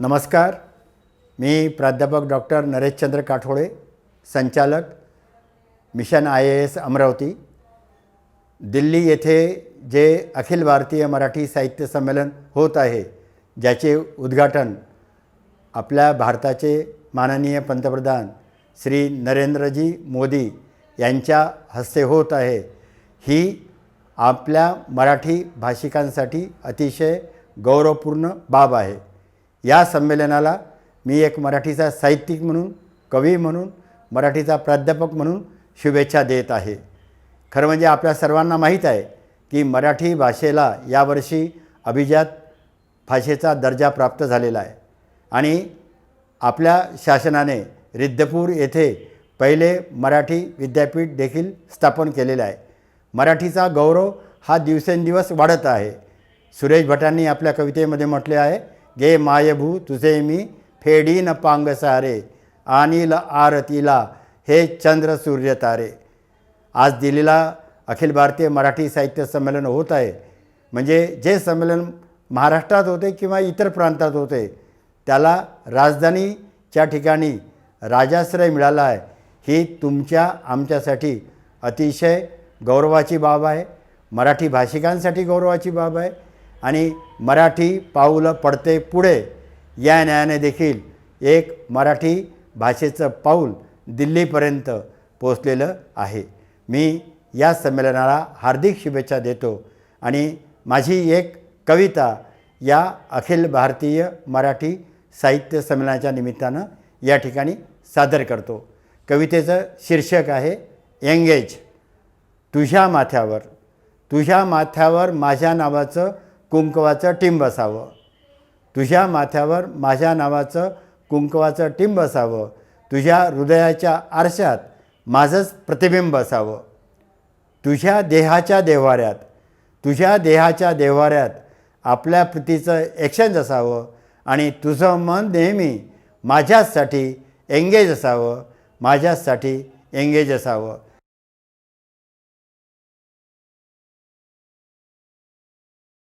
नमस्कार. मी प्राध्यापक डॉक्टर नरेशचंद्र काठोळे संचालक mission I A S Amravati. Delhi येथे जे अखिल भारतीय मराठी साहित्य संमेलन होत आहे ज्याचे उद्घाटन आपल्या भारताचे माननीय पंतप्रधान श्री नरेंद्रजी मोदी यांच्या हस्ते होत आहे ही आपल्या मराठी भाषिकांसाठी अतिशय गौरवपूर्ण बाब आहे. या संमेलनाला मी एक मराठीचा साहित्यिक म्हणून कवी म्हणून मराठीचा प्राध्यापक म्हणून शुभेच्छा देत आहे. खरं म्हणजे आपल्या सर्वांना माहीत आहे की मराठी भाषेला यावर्षी अभिजात भाषेचा दर्जा प्राप्त झालेला आहे. आणि आपल्या शासनाने रिद्धपूर येथे पहिले मराठी विद्यापीठ देखील स्थापन केलेलं आहे. मराठीचा गौरव हा दिवसेंदिवस वाढत आहे. सुरेश भटांनी आपल्या कवितेमध्ये म्हटले आहे गे मायभू तुझे मी फेडीन पांग सारे अनिल आरतीला हे चंद्र सूर्य तारे आज दिल्लीला अखिल भारतीय मराठी साहित्य संमेलन होत आहे. म्हणजे जे संमेलन महाराष्ट्रात होते किंवा इतर प्रांतात होते त्याला राजधानीच्या ठिकाणी राजाश्रय मिळाला आहे. ही तुमच्या आमच्यासाठी अतिशय गौरवाची बाब आहे. मराठी भाषिकांसाठी गौरवाची बाब आहे. आणि मराठी पाऊलं पडते पुढे. या न्यायाने देखील एक मराठी भाषेचं पाऊल दिल्लीपर्यंत पोचलेलं आहे. मी या संमेलनाला हार्दिक शुभेच्छा देतो आणि माझी एक कविता या अखिल भारतीय मराठी साहित्य संमेलनाच्या निमित्तानं या ठिकाणी सादर करतो. कवितेचं शीर्षक आहे एंगेज. तुझ्या माथ्यावर तुझ्या माथ्यावर माझ्या नावाचं कुंकवाचं टिंब असावं. तुझ्या माथ्यावर माझ्या नावाचं कुंकवाचं टिंब असावं. तुझ्या हृदयाच्या आरशात माझंच प्रतिबिंब असावं. तुझ्या देहाच्या देव्हाऱ्यात तुझ्या देहाच्या देव्हाऱ्यात आपल्या प्रीतीचं एक्सचेंज असावं आणि तुझं मन नेहमी माझ्याचसाठी एंगेज असावं. माझ्याचसाठी एंगेज असावं.